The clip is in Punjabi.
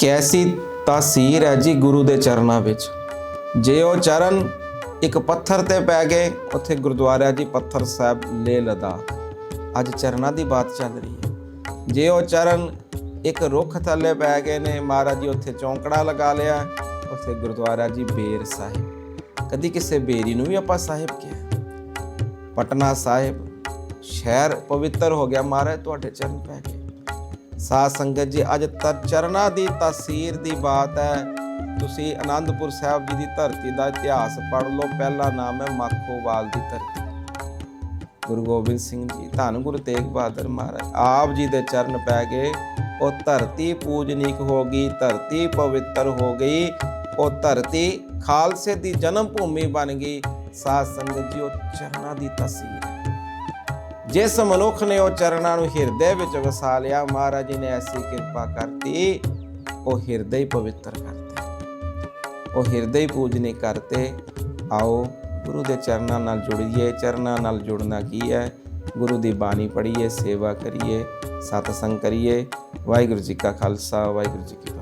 ਕੈਸੀ ਤਾਸੀਰ ਹੈ ਜੀ ਗੁਰੂ ਦੇ ਚਰਨਾਂ ਵਿੱਚ। ਜੇ ਉਹ ਚਰਨ ਇੱਕ ਪੱਥਰ ਤੇ ਪੈ ਗਏ, ਉੱਥੇ ਗੁਰਦੁਆਰਾ ਜੀ ਪੱਥਰ ਸਾਹਿਬ ਲੇ ਲਦਾਖ। ਅੱਜ ਚਰਨਾਂ ਦੀ ਬਾਤ ਚੱਲ ਰਹੀ ਹੈ। ਜੇ ਉਹ ਚਰਨ ਇੱਕ ਰੁੱਖ ਥੱਲੇ ਪੈ ਗਏ ਨੇ, ਮਹਾਰਾਜ ਜੀ ਉੱਥੇ ਚੌਂਕੜਾ ਲਗਾ ਲਿਆ, ਉੱਥੇ ਗੁਰਦੁਆਰਾ ਜੀ ਬੇਰ ਸਾਹਿਬ। ਕਦੀ ਕਿਸੇ ਬੇਰੀ ਨੂੰ ਵੀ ਆਪਾਂ ਸਾਹਿਬ ਕਿਹਾ? ਪਟਨਾ ਸਾਹਿਬ ਸ਼ਹਿਰ ਪਵਿੱਤਰ ਹੋ ਗਿਆ, ਮਹਾਰਾਜ ਤੁਹਾਡੇ ਚਰਨ ਪੈ ਗਏ। ਸਾਧ ਸੰਗਤ ਜੀ, ਅੱਜ ਤਰ ਚਰਨਾਂ ਦੀ ਤਾਸੀਰ ਦੀ ਬਾਤ ਹੈ। ਤੁਸੀਂ ਆਨੰਦਪੁਰ ਸਾਹਿਬ ਜੀ ਦੀ ਧਰਤੀ ਦਾ ਇਤਿਹਾਸ ਪੜ੍ਹ ਲਓ। ਪਹਿਲਾ ਨਾਮ ਹੈ ਮਾਖੋਵਾਲ ਦੀ ਧਰਤੀ। ਗੁਰੂ ਗੋਬਿੰਦ ਸਿੰਘ ਜੀ, ਧੰਨ ਗੁਰੂ ਤੇਗ ਬਹਾਦਰ ਮਹਾਰਾਜ, ਆਪ ਜੀ ਦੇ ਚਰਨ ਪੈ ਗਏ। ਉਹ ਧਰਤੀ ਪੂਜਨੀਕ ਹੋ ਗਈ, ਧਰਤੀ ਪਵਿੱਤਰ ਹੋ ਗਈ। ਉਹ ਧਰਤੀ ਖਾਲਸੇ ਦੀ ਜਨਮ ਭੂਮੀ ਬਣ ਗਈ। ਸਾਧ ਸੰਗਤ ਜੀ, ਉਹ ਚਰਨਾਂ ਦੀ ਤਸਵੀਰ ਹੈ। ਜਿਸ ਮਨੁੱਖ ਨੇ ਉਹ ਚਰਨਾਂ ਨੂੰ ਹਿਰਦੇ ਵਿੱਚ ਵਸਾ ਲਿਆ, ਮਹਾਰਾਜ ਜੀ ਨੇ ਐਸੀ ਕਿਰਪਾ ਕਰਤੀ, ਉਹ ਹਿਰਦੇ ਹੀ ਪਵਿੱਤਰ ਕਰਤੇ। ਉਹ ਹਿਰਦੇ ਹੀ ਪੂਜਨੀ ਕਰਤੇ। ਆਓ, ਗੁਰੂ ਦੇ ਚਰਨਾਂ ਨਾਲ ਜੁੜੀਏ। ਚਰਨਾਂ ਨਾਲ ਜੁੜਨਾ ਕੀ ਹੈ? ਗੁਰੂ ਦੀ ਬਾਣੀ ਪੜ੍ਹੀਏ, ਸੇਵਾ ਕਰੀਏ, ਸਤਸੰਗ ਕਰੀਏ। ਵਾਹਿਗੁਰੂ ਜੀ ਕਾ ਖਾਲਸਾ, ਵਾਹਿਗੁਰੂ ਜੀ ਕੀ